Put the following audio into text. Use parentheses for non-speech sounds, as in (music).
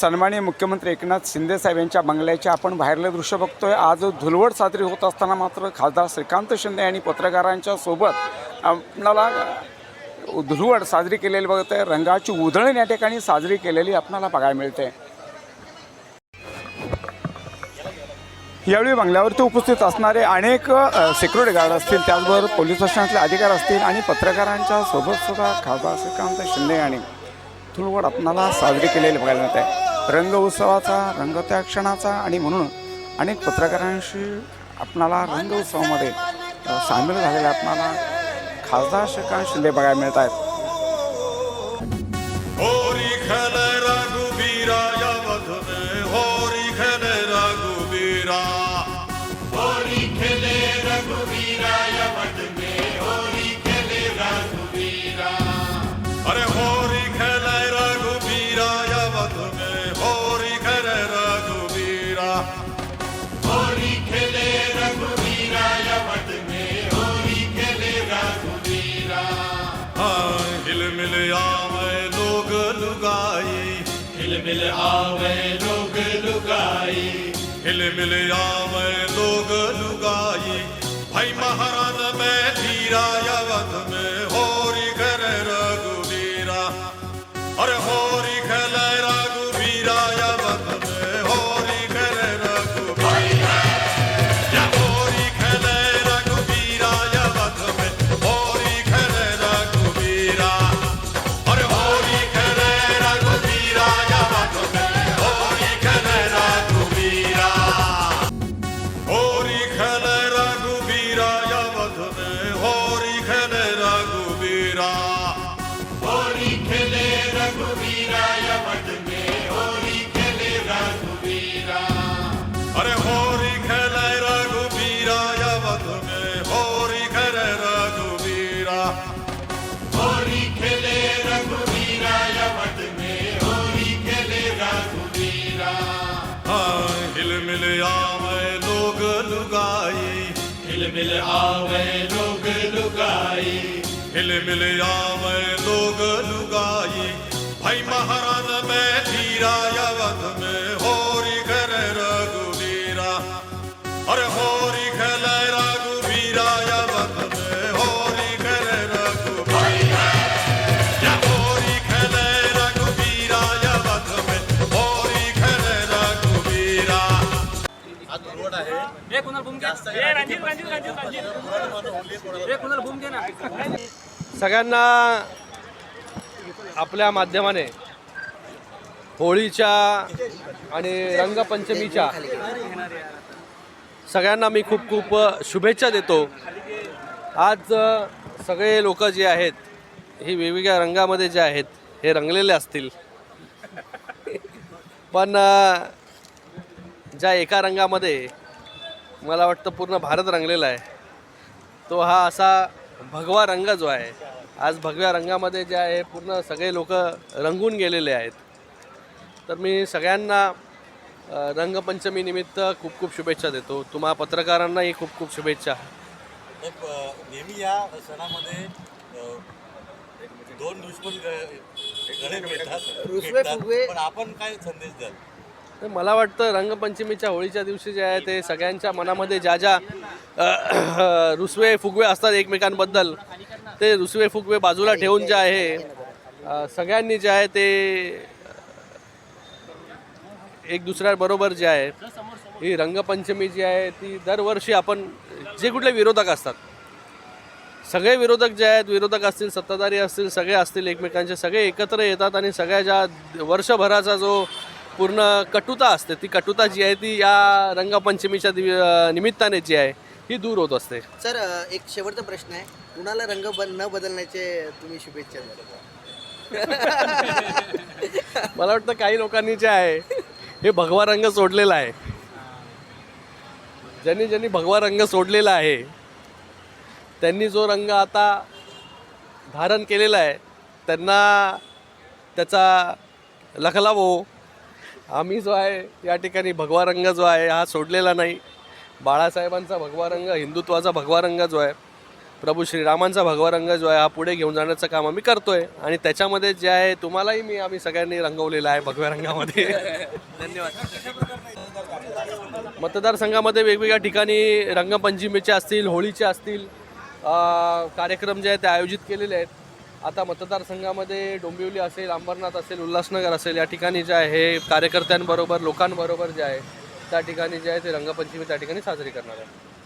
सन्माननीय मुख्यमंत्री एकनाथ शिंदे साहेब यांच्या बंगल्याचे आपण बाहेरले दृश्य बघतोय. आज धुलवड साजरी होत असताना मात्र खासदार श्रीकांत शिंदे यांनी पत्रकारांच्या सोबत आपणाला धुलवड साजरी केलेली बघत आहे रंगाची उधळण या ठिकाणी साजरी केलेली आपणाला बघायला मिळते. यावेळी बंगल्यावरती उपस्थित असणारे अनेक सिक्युरिटी गार्ड असतील त्याचबरोबर पोलीस प्रशासनातले अधिकार असतील आणि पत्रकारांच्या सोबत सुद्धा खासदार श्रीकांत शिंदे यांनी धुळवड आपणाला साजरी केलेली बघायला मिळत. आहे रंग उत्सवाचा रंग त्या क्षणाचा आणि म्हणून अनेक पत्रकारांशी आपणाला रंग उत्सवामध्ये सामील झालेल्या आपणाला खासदार श्रीकांत शिंदे बघायला मिळत आहेत लुगाई। हिल मिल आवे लोग लुगाई। हिल मिल आवे लोग लुगाई। भाई महाराज में धीरा रघुवीरा होरी खेले रघुवीरा यवत में होरी खेले रघुवीरा अरे होरी खेले रघुवीरा यवत में होरी खेले रघुवीरा होरी खेले रघुवीरा यवत में होरी खेले रघुवीरा हाँ हिल मिल आवे लोग लुगाई हिल मिल आवे लोग लुगाई हिल मिल आवे लोग लुगाई भाई महाराज में धीरा यवत में ना. सगळ्यांना आपल्या माध्यमाने होळीच्या आणि रंगपंचमीच्या सगळ्यांना मी खूप खूप शुभेच्छा देतो. आज सगळे लोक जे आहेत ही वेगवेगळ्या रंगामध्ये जे आहेत हे रंगलेले असतील. पण ज्या एका रंगामध्ये मला वाटतं पूर्ण भारत रंगलेला आहे. तो हा असा भगवा रंग जो आहे आज भगव्या रंगामध्ये जे आहे पूर्ण सगळे लोक रंगून गेलेले आहेत. तर मी सगळ्यांना अ, रंगपंचमी निमित्त खूप खूप शुभेच्छा देतो. तुम्हा पत्रकारांनाही खूप खूप शुभेच्छा. नेहमी या सणामध्ये दोन दुश्मन ग- गळे मिळतात. मिळतात. पण आपण काय संदेश द्याल? मला वाटतं रंगपंचमीच्या होळीच्या दिवशी जे आहे ते सगळ्यांच्या मनामध्ये ज्या ज्या रुसवे फुगवे असतात एकमेकांबद्दल ते रुसवे फुगवे बाजूला ठेवून जे आहे सगळ्यांनी जे आहे ते एक दुसऱ्याबरोबर जे आहे ही रंगपंचमी जी आहे ती दरवर्षी आपण जे कुठले विरोधक असतात सगळे विरोधक जे आहेत विरोधक असतील सत्ताधारी असतील सगळे असतील एकमेकांचे सगळे एकत्र येतात आणि सगळ्या ज्या वर्षभराचा जो पूर्ण कटुता असते. ती कटुता जी आहे ती या रंगपंचमीच्या दिव निमित्ताने जी आहे ही दूर होत असते. सर एक शेवटचा प्रश्न आहे. कुणाला रंग बन न बदलण्याचे तुम्ही शुभेच्छा (laughs) मला वाटतं काही लोकांनी जे आहे हे भगवा रंग सोडलेला आहे. ज्यांनी ज्यांनी भगवा रंग सोडलेला आहे त्यांनी जो रंग आता धारण केलेला आहे त्यांना त्याचा लखलाव हो आम्ही जो आहे या ठिकाणी भगवा रंग जो आहे हा सोडलेला नाही. बाळासाहेबांचा भगवा रंग हिंदुत्वाचा भगवा रंग जो आहे प्रभू श्रीरामांचा भगवा रंग जो आहे हा पुढे घेऊन जाण्याचं काम आम्ही करतोय. आणि त्याच्यामध्ये जे आहे तुम्हालाही मी आम्ही सगळ्यांनी रंगवलेलं आहे भगव्या रंगामध्ये. मतदारसंघामध्ये वेगवेगळ्या ठिकाणी रंगपंचमीचे असतील होळीचे असतील कार्यक्रम जे आहेत ते आयोजित केलेले आहेत. आता मतदारसंघामध्ये डोंबिवली असेल अंबरनाथ असेल उल्हासनगर असेल या ठिकाणी जे आहे कार्यकर्त्यांबरोबर लोकांबरोबर जे आहे त्या ठिकाणी जे आहे ते रंगपंचमी त्या ठिकाणी साजरी करणार आहे.